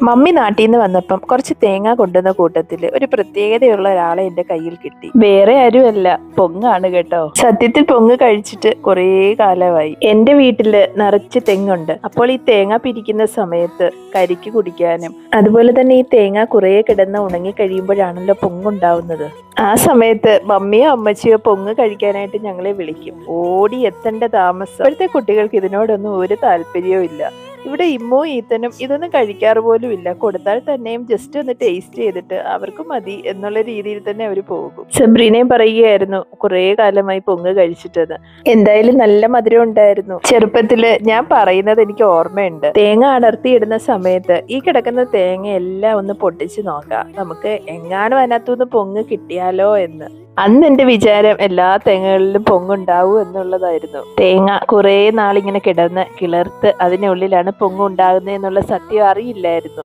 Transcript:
Mummy നാട്ടിൽ നിന്ന് വന്നപ്പം കുറച്ച് തേങ്ങ കൊണ്ടുവന്ന കൂട്ടത്തിൽ ഒരു പ്രത്യേകതയുള്ള ഒരാളെ എന്റെ കയ്യിൽ കിട്ടി. വേറെ ആരുമല്ല. പൊങ്ങാണ് കേട്ടോ. സത്യത്തിൽ പൊങ്ങ് കഴിച്ചിട്ട് കുറേ കാലമായി. എന്റെ വീട്ടിൽ നിറച്ച് തെങ്ങുണ്ട്. അപ്പോൾ ഈ തേങ്ങ പിരിക്കുന്ന സമയത്ത് കരിക്ക് കുടിക്കാനും അതുപോലെ തന്നെ ഈ തേങ്ങ കുറേ കിടന്ന് ഉണങ്ങി കഴിയുമ്പോഴാണല്ലോ പൊങ്ങുണ്ടാവുന്നത്. ആ സമയത്ത് മമ്മിയോ അമ്മച്ചിയോ പൊങ്ങ് കഴിക്കാനായിട്ട് ഞങ്ങളെ വിളിക്കും. ഓടി എത്തേണ്ട താമസം. ഇപ്പോഴത്തെ കുട്ടികൾക്ക് ഇതിനോടൊന്നും ഒരു താല്പര്യവും ഇല്ല. ഇവിടെ ഇമ്മോ ഈത്തനും ഇതൊന്നും കഴിക്കാറ് പോലും ഇല്ല. കൊടുത്താൽ തന്നെയും ജസ്റ്റ് ഒന്ന് ടേസ്റ്റ് ചെയ്തിട്ട് അവർക്ക് മതി എന്നുള്ള രീതിയിൽ തന്നെ അവർ പോകും. സെബ്രീനയും പറയുകയായിരുന്നു. കുറേ കാലമായി പൊങ്ങ് കഴിച്ചിട്ടത്. എന്തായാലും നല്ല മധുരം ഉണ്ടായിരുന്നു. ചെറുപ്പത്തിൽ ഞാൻ പറയുന്നത് എനിക്ക് ഓർമ്മയുണ്ട്. തേങ്ങ അടർത്തിയിടുന്ന സമയത്ത് ഈ കിടക്കുന്ന തേങ്ങ എല്ലാം ഒന്ന് പൊട്ടിച്ച് നോക്കാം. നമുക്ക് എങ്ങാനും അതിനകത്തുനിന്ന് പൊങ്ങ് കിട്ടിയാലോ എന്ന്. അന്ന് എന്റെ വിചാരം എല്ലാ തേങ്ങകളിലും പൊങ്ങുണ്ടാവും എന്നുള്ളതായിരുന്നു. തേങ്ങ കുറേ നാളിങ്ങനെ കിടന്ന് കിളർത്ത് അതിനുള്ളിലാണ് പൊങ്ങുണ്ടാകുന്നത് എന്നുള്ള സത്യം അറിയില്ലായിരുന്നു.